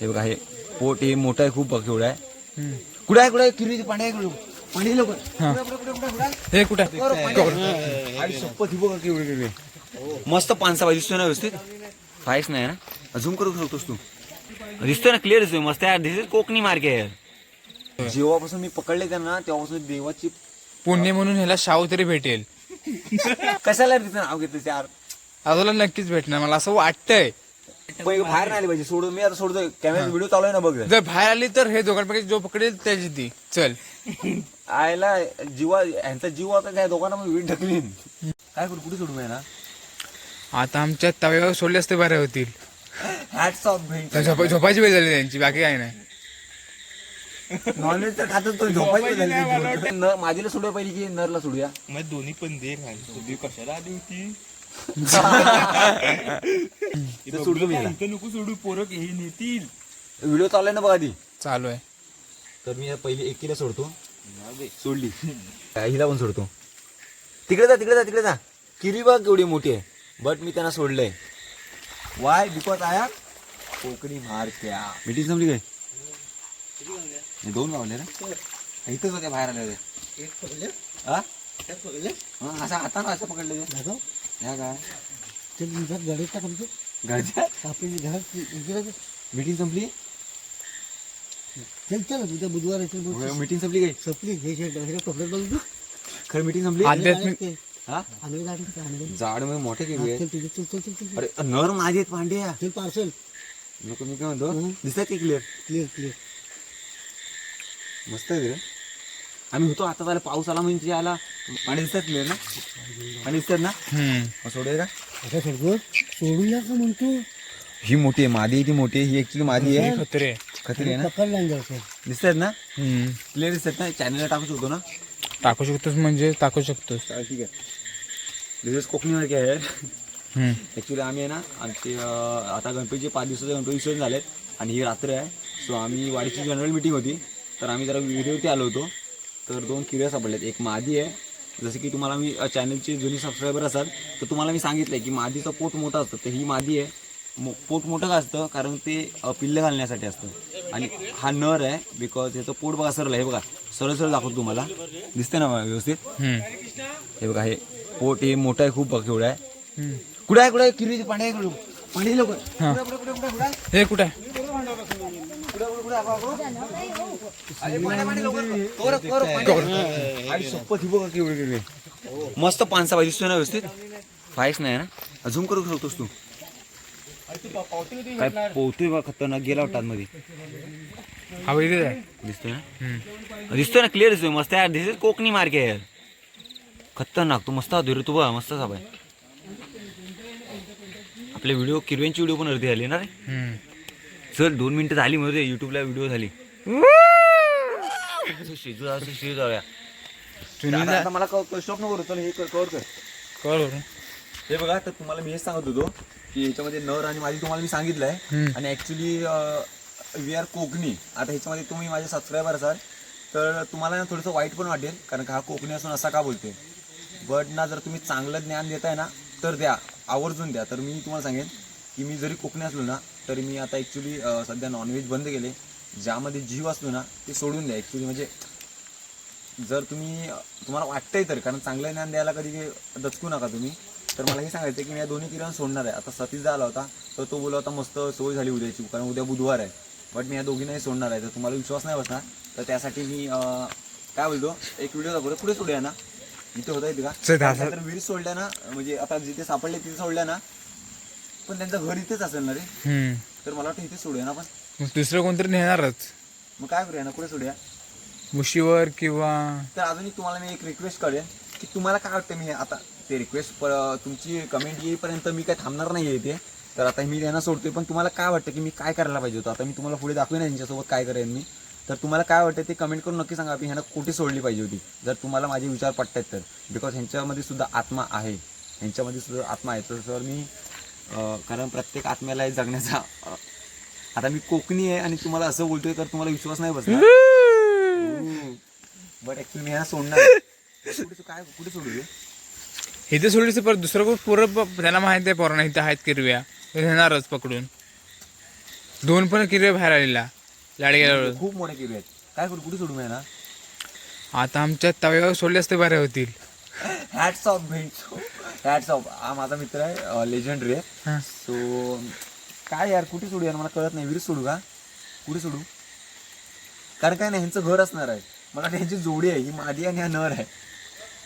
हे बघा हे पोट हे मोठं आहे खूप बघ एवढं आहे कुठे आहे कुठे आहे? किरी पाणी आहे कुठे? पाणी लोक हे. कुठं? आणि ही बघा मस्त पानसा पाहिजे दिसतोय ना व्यवस्थित? फायच नाही ना? झूम करू शकतोस तू. दिसतोय ना क्लिअर दिसतोय मस्त यार दिस इज कोकणी मार्क आहे. जेव्हापासून मी पकडले त्यांना तेव्हापासून देवाची पुण्य म्हणून ह्याला शाहू तरी भेटेल. कशाला नाव घेतलं यार? अजूला नक्कीच भेटणार मला असं वाटतंय. पहिले बाहेर नाही आली पाहिजे. सोडून मी आता सोडतोय. कॅमेरा व्हिडिओ चालू आहे ना बघ. जर बाहेर आली तर हे दोघांपैकी जो पकडेल त्याची ती. चल. आयला जीवा यांचा जीव आता त्या दोघांना मी वीट ढकलीन काय करू कुठे सोडू मी ना? आता आमच्या तव्यावर सोडले असते बरे होतील. हॅट्स ऑफ तर झोपा- झोपायची वेळ झाली त्यांची बाकी काय नाही. नॉनव्हेज तर खातच तो झोपायची वेळ झाली. न- माझीला सोडूया पाहिजे की नरला सोडूया? मग दोन्ही पण दे कशाला आली होती? इथं सोडतो मी याला. इथं नको सोडू पोरं हे नेतील. व्हिडिओ चालू आहे ना बघा आधी. चालू आहे. तर मी पहिले एकीला सोडतो. सोडली. हिला पण सोडतो. तिकडे जा तिकडे जा तिकडे जा. किरी बघ केवढी मोठी आहे. बट मी त्यांना सोडलंय. वाय बिकॉज आया कोकणी मारत्या. मिटिंग संपली काय? हे दोन गावले ना इथंच होते बाहेर आले होते हा? हा, असं हातानं असं पकडले ते. या काय घरच्या मीटिंग संपली? चल चल उद्या बुधवार मीटिंग संपली काय? सपली. हे कपडे बघ खरं मीटिंग संपली? आध्यात्मिक हा? जाडमध्ये मोठे केली चल चल अरे नर माझे आहेत पांड्या चल पार्सल. नको मी काय म्हणतो? दिसतात की क्लिअर क्लिअर क्लिअर मस्त आहे रे. आम्ही होतो आता झाला पाऊस आला म्हणजे आला. पाणी दिसतात क्लिअर ना? पाणी दिसतात ना? हम्म. मग सोडूया का? आता सगळं सोडून या का म्हणतो. ही मोठी आहे मादी आहे ती मोठी आहे ही ऍक्च्युली मादी आहे. खतरे खत्री आहे ना? पकडला जायचं दिसतात ना? हम्म. क्लिअर दिसतात ना चॅनलला टाकू शकतो ना? टाकू शकतोस म्हणजे टाकू शकतोस. चालेल ठीक आहे. दिवस कोकणी मार्के आहे. हम्म. ॲक्च्युली आम्ही आहे ना आमचे अं, आता गणपतीचे पाच दिवसाचे गणपती विसर्जन झालेत आणि ही रात्र आहे. सो आम्ही वाडीची जनरल मिटिंग होती. तर आम्ही जरा व्हिडिओवरती आलो होतो. तर दोन किड्या सापडल्यात एक मादी आहे. जसं की तुम्हाला मी चॅनलचे जुनी सबस्क्रायबर असाल तर तुम्हाला मी सांगितलं आहे की मादीचं पोट मोठं असतं. तर ही मादी आहे. मो पोट मोठं का असतं? कारण ते पिल्लं घालण्यासाठी असतं. आणि हा नर आहे बिकॉज ह्याचं पोट बघा सरळ आहे. हे बघा. सरळ सरळ दाखवतो तुम्हाला. दिसते ना व्यवस्थित? हे बघा हे पोट हे मोठं आहे खूप बघ एवढं आहे. कुठे आहे कुठे आहे? किरी पाणी आहे कुठे पाणी लोक हा. हे कुठं आहे? मस्त पानसा पाहिजे दिसतोय ना व्यवस्थित? फायच नाही ना? झूम करू शकतोस तू. काय पोहतोय बा खतरनाक गेला वाटत मध्ये दिसतोय ना. दिसतोय ना क्लिअर दिसतोय. मस्त यार दिस इज कोकणी मार्क आहे. यार खतरनाक. तू मस्त होतो रे तू बघा मस्त साप आहे. आपले व्हिडिओ किरव्यांची व्हिडिओ पण अर्धी आली ना रे. चल दोन मिनिटं झाली मध्ये युट्यूबला व्हिडिओ झाली. शिजू असं शिजू जाऊया. आता मला स्टॉप नको करू चल हे कवर कर. कळ. हे बघा तर तुम्हाला मी हेच सांगत होतो की ह्याच्यामध्ये नर आणि माझी तुम्हाला मी सांगितलंय. हम्म. आणि ऍक्च्युली वी आर कोकणी. आता ह्याच्यामध्ये तुम्ही माझे सबस्क्रायबर असाल तर तुम्हाला ना थोडंसं वाईट पण वाटेल कारण का हा कोकणी असून असा का बोलते बट ना जर तुम्ही चांगलं ज्ञान देताय ना तर द्या. आवर्जून द्या. तर मी तुम्हाला सांगेन की मी जरी कोकणी असलो ना तरी मी आता ॲक्च्युली सध्या नॉनव्हेज बंद केले. ज्यामध्ये जीव असलो ना ते सोडून द्या ॲक्च्युली म्हणजे जर तुम्ही तुम्हाला वाटतंय तर कारण चांगलं ज्ञान द्यायला कधी दचकू नका तुम्ही. तर मला हे सांगायचं की मी या दोन्ही किरण सोडणार आहे. आता सतीश आला होता तर तो बोलला होता मस्त सोय झाली उद्याची कारण उद्या बुधवार आहे. बट मी या दोघींनाही सोडणार आहे. तर तुम्हाला विश्वास नाही बसणार तर त्यासाठी मी काय बोलतो एक व्हिडिओ दाखवतो. पुढे सोडूया ना? इथे होता येते का? तर विहीर सोडल्या ना म्हणजे आता जिथे सापडले तिथे सोडल्या ना पण त्यांचं घर इथेच असेल ना रे. हम्म. तर मला वाटतं इथे सोडूया ना पण मग दुसरं कोणतरी नेणारच. मग काय करूया ना पुढे सोडूया मुशीवर किंवा तर अजून तुम्हाला मी एक रिक्वेस्ट करेन की तुम्हाला काय वाटतं मी हे आता ते रिक्वेस्ट तुमची कमेंट येईपर्यंत मी काय थांबणार नाही ते तर आता मी त्यांना सोडतोय पण तुम्हाला काय वाटतं की मी काय करायला पाहिजे होतं? आता मी तुम्हाला पुढे दाखवेन यांच्यासोबत काय करेन मी. तर तुम्हाला काय वाटतं ते कमेंट करून नक्की सांगा की ह्यांना कुठे सोडली पाहिजे होती. जर तुम्हाला माझे विचार पटतात तर. बिकॉज ह्यांच्यामध्ये सुद्धा आत्मा आहे. ह्यांच्यामध्ये सुद्धा आत्मा आहे. तर सर मी कारण प्रत्येक आत्म्याला हे जगण्याचा आता मी कोकणी आहे आणि तुम्हाला असं बोलतोय तर तुम्हाला विश्वास नाही बसणार बट ऍक्च्युली मी ह्यांना सोडणार आहे. कुठे सो- काय कुठे सोडू रे इथे सोडलीस परत दुसरं कोण पोरं प- त्यांना माहीत आहे पोरांना इथे आहेत किरव्या. ते नेणारच पकडून. दोन पण किरवे बाहेर आलेला लाड गेल्यावर खूप मोठ्या किरवी आहेत. काय करू कुठे सोडू मी ना आता आमच्या तव्यावर सोडले असते बरे होतील. हॅट्स ऑफ भेट हॅट्स ऑफ हा माझा मित्र आहे लेजंडरी आहे. सो काय यार कुठे सोडू यार? मला कळत नाही. विहिरीत सोडू का? कुठे सोडू? कारण काय नाही ह्यांचं घर असणार आहे. मला वाटतं ह्यांची जोडी आहे. ही मादी आणि हा नर आहे.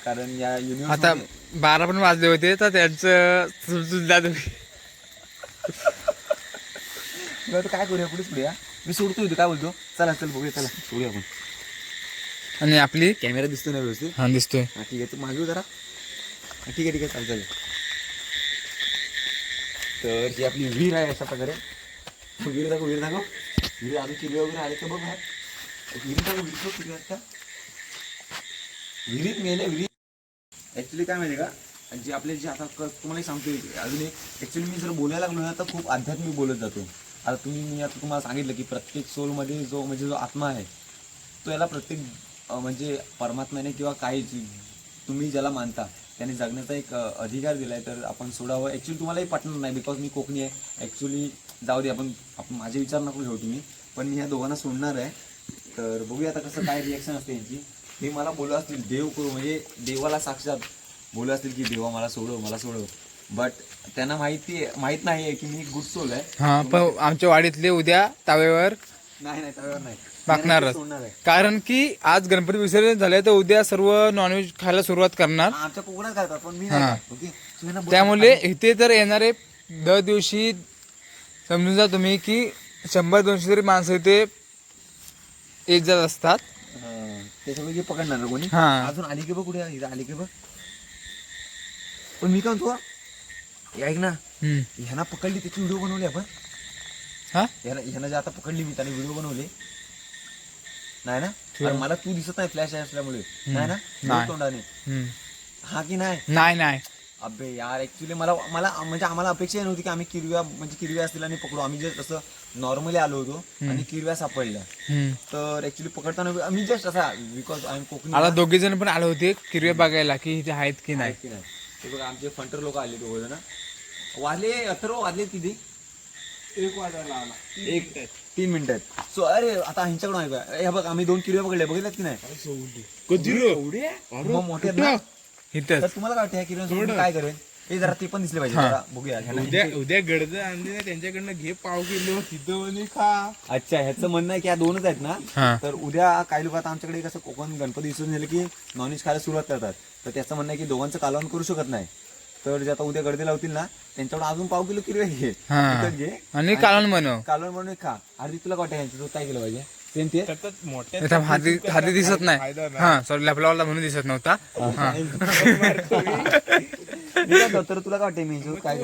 कारण या आता युनिव्हर्स बारा पण वाजले होते तर त्यांचं सुद्धा काय करूया? कुठे सोडूया? मी सोडतो इथे. काय बोलतो? चला चल बघूया चला. सोडूया आपण. आणि आपली कॅमेरा दिसतो ना व्यवस्थित? हा दिसतोय. हा ठीक आहे. तू मागे जरा. ठीक आहे ठीक आहे चालेल चालेल. तर ही आपली विहीर आहे अशा प्रकारे. विहीर दाखव विहीर दाखव. विहीर आधी किल्ले वगैरे आले तर बघ विहीर दाखव विहीर बघ किती वाजता विहिरीत मेले विहिरीत. ॲक्च्युली काय माहिती का? जे आपले जे आता तुम्हाला सांगतो अजून एक ॲक्च्युली मी जर बोलायला लागलो ना तर खूप आध्यात्मिक बोलत जातो. आता तुम्ही मी आता तुम्हाला सांगितलं की प्रत्येक सोलमध्ये जो म्हणजे जो आत्मा आहे तो याला प्रत्येक म्हणजे परमात्म्याने किंवा काही जी- तुम्ही ज्याला मानता त्याने जगण्याचा एक अधिकार अधिकार दिलाय तर आपण सोडावं. ॲक्च्युली तुम्हालाही पटणार नाही बिकॉज मी कोकणी आहे. ॲक्च्युली जाऊ दे आपण आपण माझे विचार नको घेऊ तुम्ही. पण मी ह्या दोघांना सोडणार आहे. तर बघूया आता कसं काय रिॲक्शन असते यांची. ते मला बोलू असतील देव करू म्हणजे देवाला साक्षात बोलू असतील की देवा मला सोडव मला सोडव. बट त्यांना माहिती माहीत नाही आहे की मी गुड सोल आहे. हां पण आमच्या वाडीतले उद्या ताव्यावर नाही नाही त्यावर नाही. टाकणारच सोडणार आहे. कारण की आज गणपती विसर्जन झाले तर उद्या सर्व नॉनव्हेज खायला सुरुवात करणार. हा, आमच्या कोकणात घालतात पण मी हा. नाही खात, okay? So यांना बोल- त्यामुळे इथे तर येणारे दर दिवशी समजून जा तुम्ही की शंभर दोनशे तरी माणसं इथे येत जात असतात. हा, ते सगळे जे पकडणार ना कोणी? हा. अजून आली की बघ कुठे इथं आली की बघ. पण मी काय म्हणतो ऐक ना हम्म. ह्यांना पकडली त्याची व्हिडिओ बनवली आपण. हा? ह्यानं जे आता पकडली मी त्याने व्हिडिओ बनवले. नाही ना? अरे मला तू दिसत नाही फ्लॅश असल्यामुळे. नाही ना? नाही. तोंडाने. हम्म. हा की नाही? नाही नाही. अबे यार ऍक्च्युली मला मला म्हणजे आम्हाला अपेक्षा नव्हती की आम्ही किरव्या म्हणजे किरव्या असतील आणि पकडू. आम्ही जे तसं नॉर्मली आलो होतो आणि किरव्या सापडल्या. हम्म. तर ऍक्च्युली पकडताना आम्ही जस्ट असा बिकॉज आम्ही कोकणी आता दोघे जण पण आले होते किरवे बघायला की इथे आहेत की नाही. की नाही? ते बघा आमचे फंटर लोक आले दोघ जण वाजले अथर्व वाजले किती एक वाजायला आला एक तीन मिनिटात सो अरे आता ह्यांच्याकडून आहे बघा. हे बघ आम्ही दोन किरव्या पकडले. बघितल्यात की नाही? मग मोठे आहेत ना? इथंच. तर तुम्हाला काय वाटतं ह्या काय करेल हे जरा ते पण दिसले पाहिजे. जरा बघूया ह्यांना- उद्या उद्या गडद आणले ना त्यांच्याकडनं घे पाव किलो. तिथं म्हणे खा. अच्छा ह्याचं म्हणणं आहे की या दोनच आहेत हा. ना तर उद्या काही लोक आता आमच्याकडे कसं कोकण गणपती विसरून झाले की नॉनव्हेज खायला सुरुवात करतात. तर त्याचं म्हणणं आहे की दोघांचं कालवण करू शकत नाही. तर जे आता उद्या गडदे लावतील ना त्यांच्याकडे अजून पाव किलो किरवे घे. हा. विकत घे. आणि कालवण बनव. कालवण म्हणून एक खा. आधी तुला काय वाटतं यांचं तू काय केलं पाहिजे? सेम ते. सतत मोठ्या इथं हाती हाती दिसत नाही. हा सॉरी लपलावाला म्हणून दिसत नव्हता. तर तुला काय वाटतं मी काय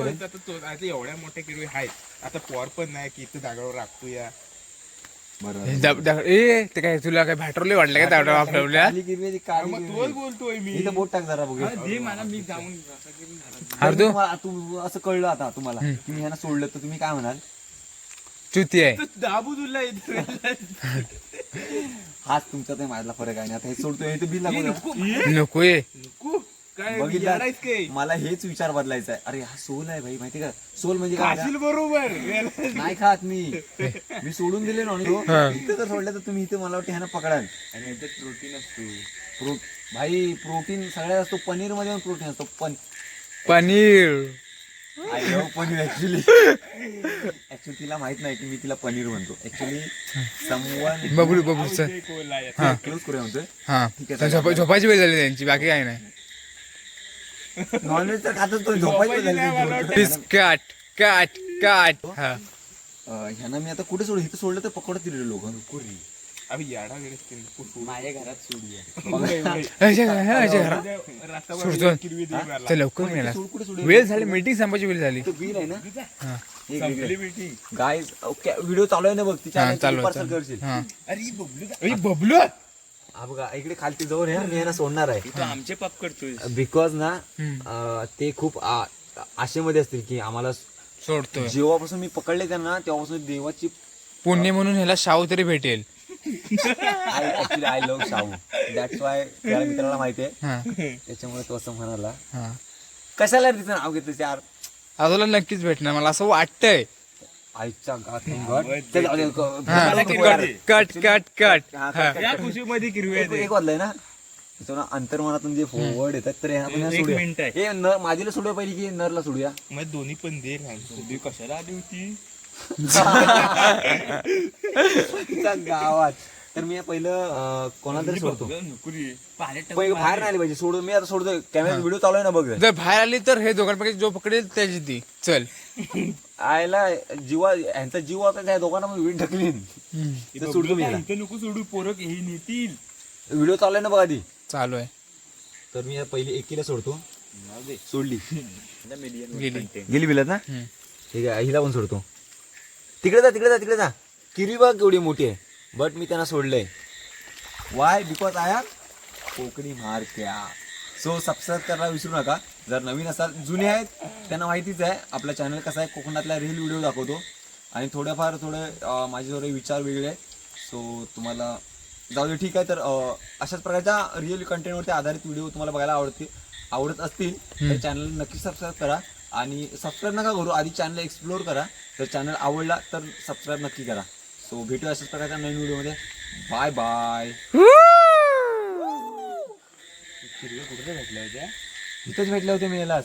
एवढ्या मोठ्या किरवी आहेत. आता पोर पण नाही की इथं जागावर राखतो या. बरोबर ए ते काय तुला काय भाटवले वाटलं का तेवढ्या आपल्या काली किरवी आहे ती काली मग किरवी तोच आहे. बोलतोय मी. इथं बोट टाक जरा बघूया. दे मला मी जाऊन अरे तू तुम्हाला- तू असं कळलं आता तुम्हाला की मी ह्यांना सोडलं तर तुम्ही काय म्हणाल? चुती आहे. दाबू तुला इथं हाच तुमचा ते माझला फरक आहे आणि आता हे सोडतोय हे तर बिल लागू नको ये. नको ये नको. काय बघितलं? काय मला हेच विचार बदलायचा आहे. अरे हा सोल आहे भाई माहिती का? सोल म्हणजे काय? खाशील बरोबर. नाही खात मी. मी सोडून दिले ना इथं जर सोडलं तर तुम्ही इथे मला वाटतं ह्यानं पकडाल. आणि याच्यात प्रोटीन असतो. प्रो भाई प्रोटीन सगळ्यात असतो पनीरमध्ये पण प्रोटीन असतो. पण paneer. I love paneer actually actually तिला माहीत नाही की मी तिला पनीर म्हणतो. Actually someone Bablu Bablu sir Cola. हा. क्लोज करूया म्हणतोय. हा. ठीक आहे, तर झोपा- झोपायची वेळ झाली त्यांची बाकी काही नाही. नॉनव्हेज तर खातच तो झोपायचं काट काट काट. हा. ह्यांना मी आता कुठे सोडू इथं सोडलं तर पकडत दिले लोक. सोडू. माझ्या घरात सोडूया लवकर मिळाला. वेळ झाली मीटिंग संपायची वेळ झाली. तो बिल आहे ना? हा. गाय व्हिडिओ चालू आहे ना बघ तिच्या हा चालू. करशील. अरे बबलू? हा बघा इकडे खालती जवळ आहे मी यांना सोडणार आहे. तू आमचे पाप करतोय. बिकॉज ना. अं, ते खूप आ- आशेमध्ये असतील की आम्हाला सोडतोय. जेव्हापासून मी पकडले त्यांना तेव्हापासून देवाची पुण्य म्हणून ह्याला शाहू तरी भेटेल. I actually I love Shahu. That's why त्या मित्राला माहिती आहे हा. त्याच्यामुळे तो असं म्हणाला. हा. कशाला तिचं नाव घेतलं यार? आता तुला नक्कीच भेटणार. मला असं वाटतंय. Cut cut cut. या खुशीमध्ये किरवी एक एक वाजलंय ना? अंतर्मनातून जे वर्ड येतात तर हे आपण एक सोडूया. मिनिट आहे. हे नर माझीला सोडूया पहिली की नरला सोडूया? मग दोन्ही पण दे ती कशाला आली होती? गावात. तर मी पहिलं कोणाला तरी सोडतो. पहिले बाहेर नाही आली पाहिजे सोडून मी आता सोडतो कॅमेरा व्हिडिओ चालू आहे ना बघ. जर बाहेर आली तर हे दोघांपैकी जो पकडेल त्याची ती. चल. आयला जीवा यांचा जीव आता त्या दोघांना मी विण ढकलीन तर सोडतो मी नको सोडू पोरक हे नेतील. व्हिडिओ चालू आहे ना बघा आधी. चालू आहे. तर मी पहिले एकीला सोडतो. सोडली. गेली. बिलत ना. ठीक आहे हिला पण सोडतो. तिकडे जा तिकडे जा तिकडे जा. किरी बघ केवढी मोठी आहे. बट मी त्यांना सोडलंय. Why because I are Konkani मारक्या so subscribe करायला विसरू नका. जर नवीन असाल जुने आहेत त्यांना माहितीच आहे आपला चॅनल कसा आहे कोकणातला रील व्हिडिओ दाखवतो. आणि थोड्याफार थोडे माझे थोडे विचार वेगळे आहेत. सो तुम्हाला जाऊ दे ठीक आहे तर अशाच प्रकारच्या रिअल कंटेंटवरती आधारित व्हिडिओ तुम्हाला बघायला आवडते आवडत असतील तर चॅनल नक्की सबस्क्राईब करा. आणि सबस्क्राईब नका करू आधी चॅनल एक्सप्लोर करा. जर चॅनल आवडला तर सबस्क्राईब नक्की करा. सो भेटू अशाच प्रकारच्या नवीन व्हिडिओमध्ये. बाय बाय इथंच भेटले होते मी याला.